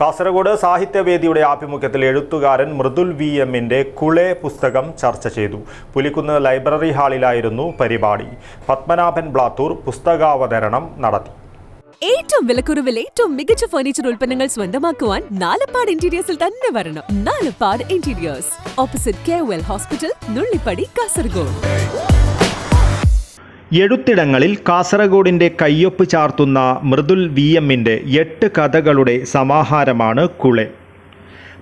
കാസർഗോഡ് സാഹിത്യവേദിയുടെ ആഭിമുഖ്യത്തിൽ എഴുത്തുകാരൻ മൃദുൽ വി എമ്മിന്റെ കുളെ പുസ്തകം ചർച്ച ചെയ്തു. പുലിക്കുന്ന് ലൈബ്രറി ഹാളിലായിരുന്നു പരിപാടി. പത്മനാഭൻ ബ്ലാത്തൂർ പുസ്തകാവതരണം നടത്തി. ഏറ്റവും വിലക്കുറവിൽ ഏറ്റവും മികച്ച ഫർണിച്ചർ ഉൽപ്പന്നങ്ങൾ സ്വന്തമാക്കുവാൻ നാലപ്പാട് ഇന്റീരിയേഴ്സിൽ തന്നെ വരണം. Nalappad interiors opposite K Well hospital Nullippady Kasaragod എഴുത്തിടങ്ങളിൽ കാസർഗോഡിന്റെ കയ്യൊപ്പ് ചാർത്തുന്ന മൃദുൽ വി എമ്മിന്റെ എട്ട് കഥകളുടെ സമാഹാരമാണ് കുളെ.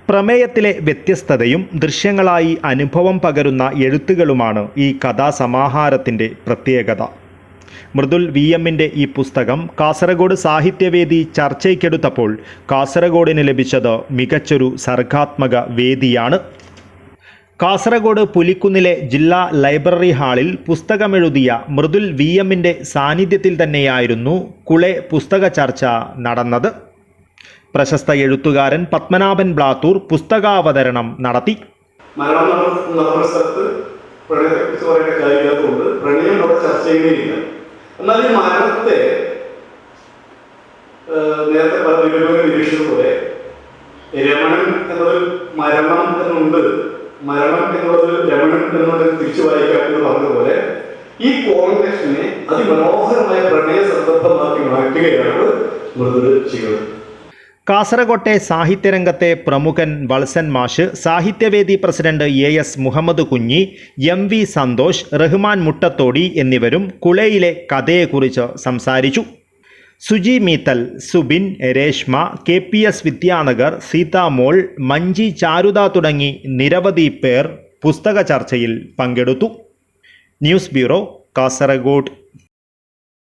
പ്രമേയത്തിലെ വ്യത്യസ്തതയും ദൃശ്യങ്ങളായി അനുഭവം പകരുന്ന എഴുത്തുകളുമാണ് ഈ കഥാസമാഹാരത്തിന്റെ പ്രത്യേകത. മൃദുൽ വി എമ്മിന്റെ ഈ പുസ്തകം കാസർഗോഡ് സാഹിത്യവേദി ചർച്ചയ്ക്കെടുത്തപ്പോൾ കാസർഗോഡിന് ലഭിച്ചത് മികച്ചൊരു സർഗാത്മക വേദിയാണ്. കാസർഗോഡ് പുലിക്കുന്നിലെ ജില്ലാ ലൈബ്രറി ഹാളിൽ പുസ്തകമെഴുതിയ മൃദുൽ വി എമ്മിന്റെ സാന്നിധ്യത്തിൽ തന്നെയായിരുന്നു കുളെ പുസ്തക ചർച്ച നടന്നത്. പ്രശസ്ത എഴുത്തുകാരൻ പത്മനാഭൻ ബ്ലാത്തൂർ പുസ്തകാവതരണം നടത്തി. എന്നാൽ മരണത്തെ നേരത്തെ പല നിരീക്ഷിച്ചതുപോലെ രമണൻ എന്നൊരു മരണം എന്നുണ്ട്. മരണം എന്നുള്ളത് രമണൻ എന്നുള്ളത് തിരിച്ചു വായിക്കാം എന്ന് പറഞ്ഞതുപോലെ ഈ കോൺഗ്രസിനെ അതിമനോഹരമായ പ്രണയ സന്ദർഭമാക്കി മാറ്റുകയാണ് മൃദു ചെയ്യുന്നത് കാസർകോട്ടെ സാഹിത്യരംഗത്തെ പ്രമുഖൻ വത്സൻ മാഷ് സാഹിത്യവേദി president A S Muhammad Kunhi M V Santhosh Rahman Muttathody എന്നിവരും കുളയിലെ കഥയെക്കുറിച്ച് സംസാരിച്ചു. Suji Meethal Subin Reshma K P S Vidyanagar Seethamol Manji Charutha തുടങ്ങി നിരവധി പേർ പുസ്തക ചർച്ചയിൽ പങ്കെടുത്തു. News bureau Kasaragod.